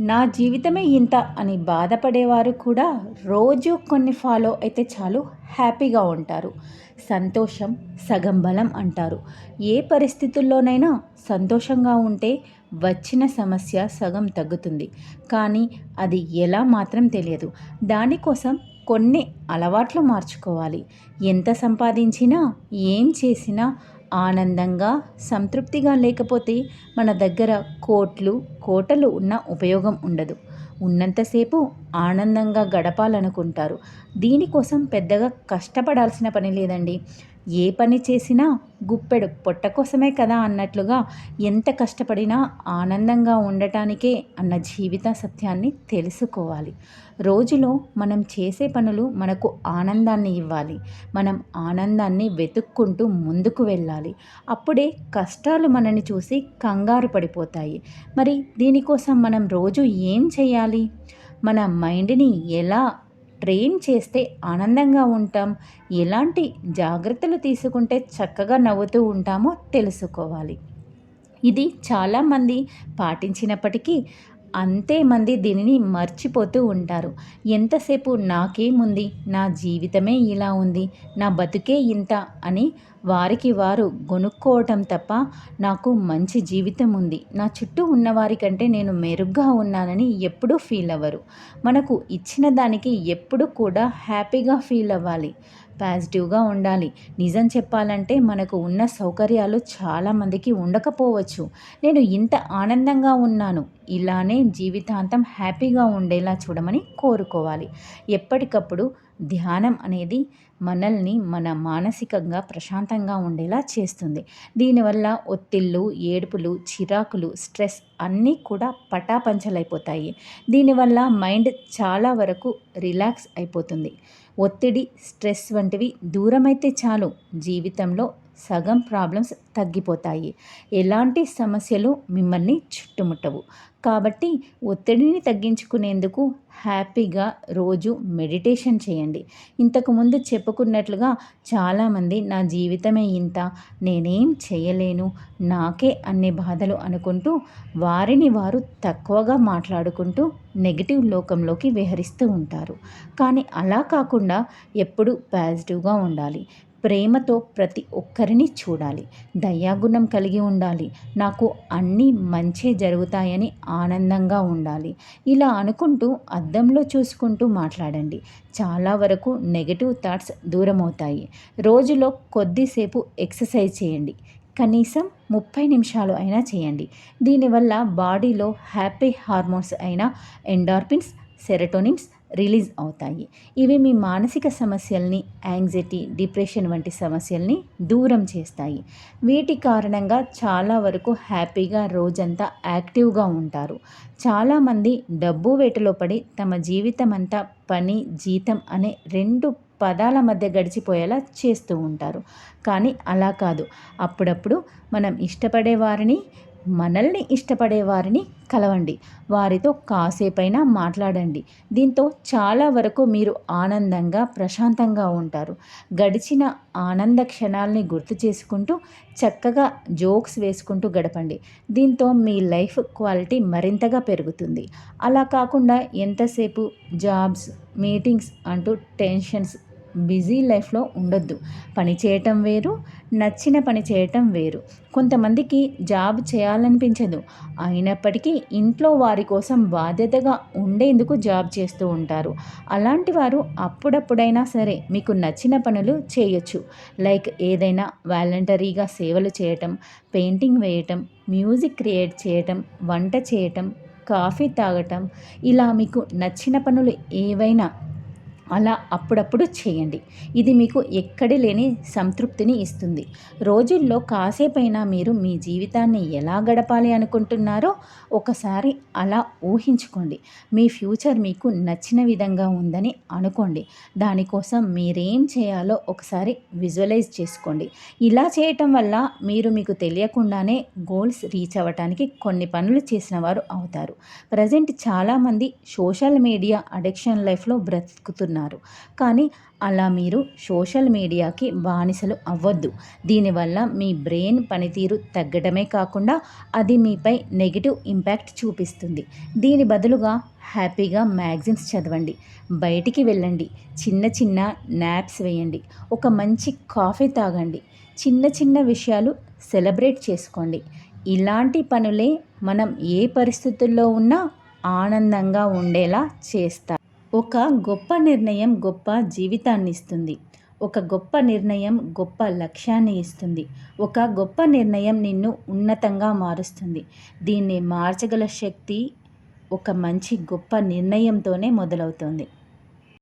నా జీవితమే ఇంత అని బాధపడేవారు కూడా రోజు కొన్ని ఫాలో అయితే చాలు హ్యాపీగా ఉంటారు. సంతోషం సగం బలం అంటారు. ఏ పరిస్థితుల్లోనైనా సంతోషంగా ఉంటే వచ్చిన సమస్య సగం తగ్గుతుంది. కానీ అది ఎలా మాత్రం తెలియదు. దానికోసం కొన్ని అలవాట్లు మార్చుకోవాలి. ఎంత సంపాదించినా ఏం చేసినా ఆనందంగా సంతృప్తిగా లేకపోతే మన దగ్గర కోట్లు కోటలు ఉన్న ఉపయోగం ఉండదు. ఉన్నంతసేపు ఆనందంగా గడపాలనుకుంటారు. దీనికోసం పెద్దగా కష్టపడాల్సిన పని లేదండి. ఏ పని చేసినా గుప్పెడు పొట్ట కోసమే కదా అన్నట్లుగా ఎంత కష్టపడినా ఆనందంగా ఉండటానికే అన్న జీవిత సత్యాన్ని తెలుసుకోవాలి. రోజులో మనం చేసే పనులు మనకు ఆనందాన్ని ఇవ్వాలి. మనం ఆనందాన్ని వెతుక్కుంటూ ముందుకు వెళ్ళాలి. అప్పుడే కష్టాలు మనని చూసి కంగారు పడిపోతాయి. మరి దీనికోసం మనం రోజు ఏం చేయాలి? మన మైండ్ని ఎలా ట్రైన్ చేస్తే ఆనందంగా ఉంటాం. ఎలాంటి జాగ్రత్తలు తీసుకుంటే చక్కగా నవ్వుతూ ఉంటామో తెలుసుకోవాలి. ఇది చాలామంది పాటించినప్పటికీ అంతే మంది దీనిని మర్చిపోతూ ఉంటారు. ఎంతసేపు నాకేముంది? నా జీవితమే ఇలా ఉంది. నా బతుకే ఇంత అని వారికి వారు గొనుక్కోవటం తప్ప నాకు మంచి జీవితం ఉంది. నా చుట్టూ ఉన్నవారి కంటే నేను మెరుగ్గా ఉన్నానని ఎప్పుడూ ఫీల్ అవ్వరు. మనకు ఇచ్చిన దానికి ఎప్పుడు కూడా హ్యాపీగా ఫీల్ అవ్వాలి. పాజిటివ్గా ఉండాలి. నిజం చెప్పాలంటే మనకు ఉన్న సౌకర్యాలు చాలామందికి ఉండకపోవచ్చు. నేను ఇంత ఆనందంగా ఉన్నాను. ఇలానే జీవితాంతం హ్యాపీగా ఉండేలా చూడమని కోరుకోవాలి. ఎప్పటికప్పుడు ధ్యానం అనేది మనల్ని మన మానసికంగా ప్రశాంతంగా ఉండేలా చేస్తుంది. దీనివల్ల ఒత్తిళ్ళు ఏడుపులు చిరాకులు స్ట్రెస్ అన్నీ కూడా పటాపంచలైపోతాయి. దీనివల్ల మైండ్ చాలా వరకు రిలాక్స్ అయిపోతుంది. ఒత్తిడి స్ట్రెస్ వంటివి దూరమైతే చాలు. జీవితంలో సగం ప్రాబ్లమ్స్ తగ్గిపోతాయి. ఎలాంటి సమస్యలు మిమ్మల్ని చుట్టుముట్టవు. కాబట్టి ఒత్తిడిని తగ్గించుకునేందుకు హ్యాపీగా రోజు మెడిటేషన్ చేయండి. ఇంతకుముందు చెప్పుకున్నట్లుగా చాలామంది నా జీవితమే ఇంత నేనేం చేయలేను నాకే అన్ని బాధలు అనుకుంటూ వారిని వారు తక్కువగా మాట్లాడుకుంటూ నెగిటివ్ లోకంలోకి విహరిస్తూ ఉంటారు. కానీ అలా కాకుండా ఎప్పుడు పాజిటివ్గా ఉండాలి. ప్రేమతో ప్రతి ఒక్కరిని చూడాలి. దయాగుణం కలిగి ఉండాలి. నాకు అన్నీ మంచి జరుగుతాయని ఆనందంగా ఉండాలి. ఇలా అనుకుంటూ అద్దంలో చూసుకుంటూ మాట్లాడండి. చాలా వరకు నెగటివ్ థాట్స్ దూరమవుతాయి. రోజులో కొద్దిసేపు ఎక్సర్సైజ్ చేయండి. కనీసం ముప్పై నిమిషాలు అయినా చేయండి. దీనివల్ల బాడీలో హ్యాపీ హార్మోన్స్ అయిన ఎండార్పిన్స్ సెరటోనిమ్స్ రిలీజ్ అవుతాయి. ఇవి మీ మానసిక సమస్యల్ని యాంగ్జైటీ డిప్రెషన్ వంటి సమస్యల్ని దూరం చేస్తాయి. వీటి కారణంగా చాలా వరకు హ్యాపీగా రోజంతా యాక్టివ్గా ఉంటారు. చాలామంది డబ్బు వేటలో పడి తమ జీవితం అంతా పని జీతం అనే రెండు పదాల మధ్య గడిచిపోయేలా చేస్తూ ఉంటారు. కానీ అలా కాదు. అప్పుడప్పుడు మనం ఇష్టపడే వారిని మనల్ని ఇష్టపడే వారిని కలవండి. వారితో కాసేపైనా మాట్లాడండి. దీంతో చాలా వరకు మీరు ఆనందంగా ప్రశాంతంగా ఉంటారు. గడిచిన ఆనంద క్షణాలని గుర్తు చేసుకుంటూ చక్కగా జోక్స్ వేసుకుంటూ గడపండి. దీంతో మీ లైఫ్ క్వాలిటీ మరింతగా పెరుగుతుంది. అలా కాకుండా ఎంతసేపు జాబ్స్ మీటింగ్స్ అంటూ టెన్షన్స్ బిజీ లైఫ్లో ఉండొద్దు. పని చేయటం వేరు నచ్చిన పని చేయటం వేరు. కొంతమందికి జాబ్ చేయాలనిపించదు. అయినప్పటికీ ఇంట్లో వారి కోసం బాధ్యతగా ఉండేందుకు జాబ్ చేస్తూ ఉంటారు. అలాంటి వారు అప్పుడప్పుడైనా సరే మీకు నచ్చిన పనులు చేయొచ్చు. లైక్ ఏదైనా వాలంటరీగా సేవలు చేయటం పెయింటింగ్ వేయటం మ్యూజిక్ క్రియేట్ చేయటం వంట చేయటం కాఫీ తాగటం. ఇలా మీకు నచ్చిన పనులు ఏవైనా అలా అప్పుడప్పుడు చేయండి. ఇది మీకు ఎక్కడి లేని సంతృప్తిని ఇస్తుంది. రోజుల్లో కాసేపైనా మీరు మీ జీవితాన్ని ఎలా గడపాలి అనుకుంటున్నారో ఒకసారి అలా ఊహించుకోండి. మీ ఫ్యూచర్ మీకు నచ్చిన విధంగా ఉందని అనుకోండి. దానికోసం మీరేం చేయాలో ఒకసారి విజువలైజ్ చేసుకోండి. ఇలా చేయటం వల్ల మీరు మీకు తెలియకుండానే గోల్స్ రీచ్ అవ్వటానికి కొన్ని పనులు చేసిన వారు అవుతారు. ప్రజెంట్ చాలామంది సోషల్ మీడియా అడిక్షన్ లైఫ్లో బ్రతుకుతున్నారు. అనుకుంటున్నారు కానీ అలా మీరు సోషల్ మీడియాకి బానిసలు అవ్వద్దు. దీనివల్ల మీ బ్రెయిన్ పనితీరు తగ్గడమే కాకుండా అది మీపై నెగిటివ్ ఇంపాక్ట్ చూపిస్తుంది. దీని బదులుగా హ్యాపీగా మ్యాగజైన్స్ చదవండి. బయటికి వెళ్ళండి. చిన్న చిన్న నాప్స్ వేయండి. ఒక మంచి కాఫీ తాగండి. చిన్న చిన్న విషయాలు సెలబ్రేట్ చేసుకోండి. ఇలాంటి పనులే మనం ఏ పరిస్థితుల్లో ఉన్నా ఆనందంగా ఉండేలా చేస్తాయి. ఒక గొప్ప నిర్ణయం గొప్ప జీవితాన్ని ఇస్తుంది. ఒక గొప్ప నిర్ణయం గొప్ప లక్ష్యాన్ని ఇస్తుంది. ఒక గొప్ప నిర్ణయం నిన్ను ఉన్నతంగా మారుస్తుంది. దీన్ని మార్చగల శక్తి ఒక మంచి గొప్ప నిర్ణయంతోనే మొదలవుతుంది.